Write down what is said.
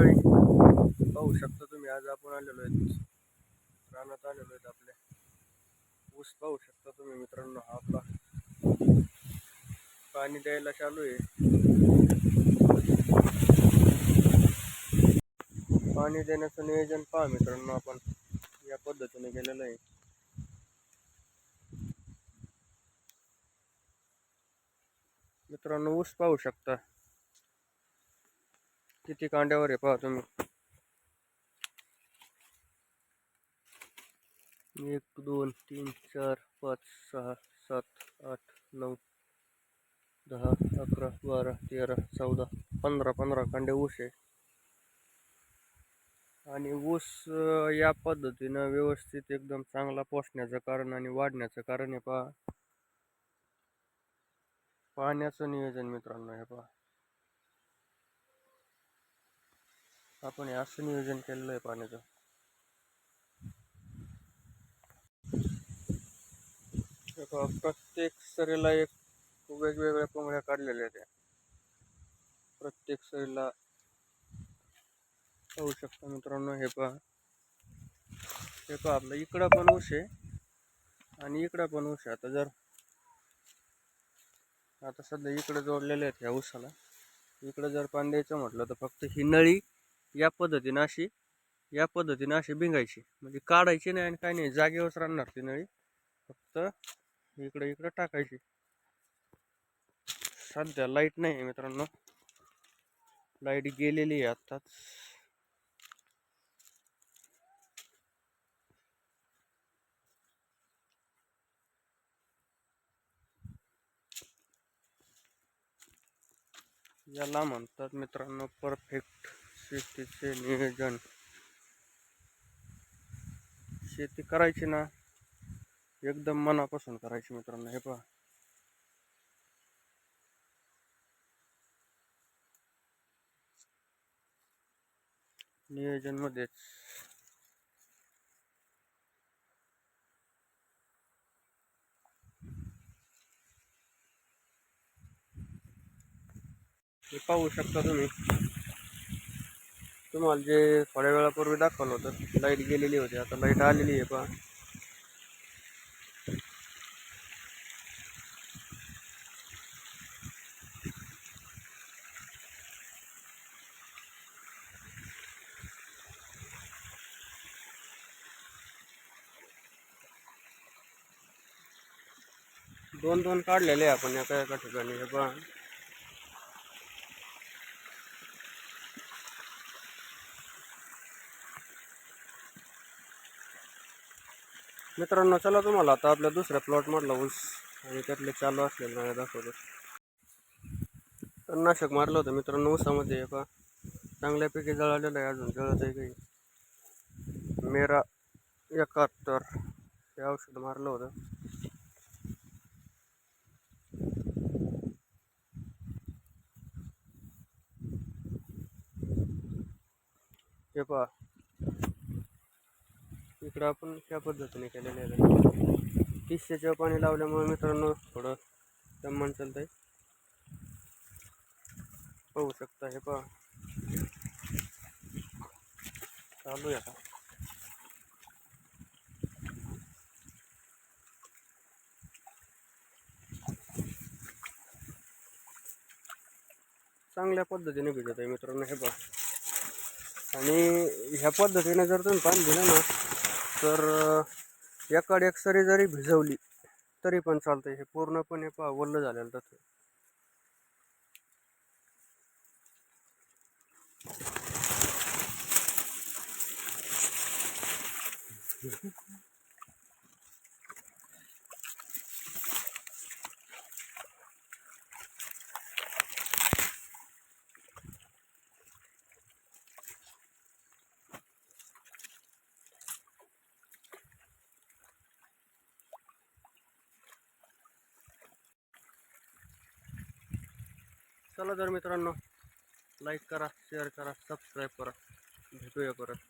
मंडळी पाहू शकता तुम्ही. आज आपण आलेलो आहेत रानात आलेलो आहेत आपल्या ऊस पाहू शकता तुम्ही मित्रांनो हा आपला. पाणी द्यायला चालू आहे. पाणी देण्याचं नियोजन पहा मित्रांनो आपण. या पद्धतीने केलेलं आहे. मित्रांनो ऊस पाहू शकता. किती कांड्यावर आहे पहा तुम्ही. एक दोन तीन चार पाच सहा सात आठ नऊ दहा अकरा बारा तेरा चौदा पंधरा पंधरा कांडे ऊस आहे. आणि ऊस या पद्धतीनं व्यवस्थित एकदम चांगला पोसण्याचं कारण आणि वाढण्याचं कारण आहे पहा. पाण्याचं नियोजन मित्रांनो हे पहा. आपण हे असं नियोजन केलेलं आहे पाण्याचं. हे पहा, प्रत्येक सरीला एक वेगवेगळ्या कोंबड्या काढलेल्या आहेत प्रत्येक सरीला पाहू शकता मित्रांनो हे पहा. हे पहा आपलं इकडं पण ऊस आहे आणि इकडं पण ऊस आहे. आता जर आता सध्या इकडं जोडलेले आहेत ह्या ऊसाला. इकडं जर पाणी द्यायचं म्हटलं तर फक्त ही नळी या पद्धतीनं अशी या पद्धतीनं अशी भिंगायची. म्हणजे काढायची नाही आणि काही नाही जागेवरच राहणार ती नळी. फक्त इकडे इकडे टाकायची. सध्या लाइट नाही आहे मित्रांनो. लाइट गेलेली आहे आत्ताच. याला म्हणतात मित्रांनो परफेक्ट शेतीचे नियोजन. शेती करायची ना एकदम मनापासून करायची मित्रांनो हे पहा. नियोजन मध्येच. हे पाहू शकता तुम्ही. तुम्हाला जे थोड्या वेळापूर्वी दाखवलं होतं लाइट गेलेली होती आता लाइट आलेली आहे पहा दोन दोन काढलेले आहे आपण एका एका ठिकाणी हे पहा. मित्रांनो चला तुम्हाला आता आपल्या दुसऱ्या प्लॉटमधला ऊस आणि त्यातले चालू असलेलं नाही दाखवतो. तणनाशक मारलं होतं मित्रांनो ऊसामध्ये हे पहा. चांगल्यापैकी जळालेलं आहे अजून जळत आहे काही मेरा एकाहत्तर हे औषध मारलं होतं. हे पहा. इकडं आपण त्या पद्धतीने केलेलं आहे. तीसशेच्या पाणी लावल्यामुळे मित्रांनो थोडं दमन आहे पाहू शकता हे पहा. चालू आहे का चांगल्या पद्धतीने भिजत आहे मित्रांनो हे पहा. आणि ह्या पद्धतीने जर तुम्ही पाणी दिलं ना तर एकाड एक सरी जरी भिजवली तरी पण चालतंय. हे पूर्णपणे पहा वल्ल झालेलं तसं चला तर मित्रांनो लाईक करा शेअर करा सबस्क्राईब करा. भेटूया परत.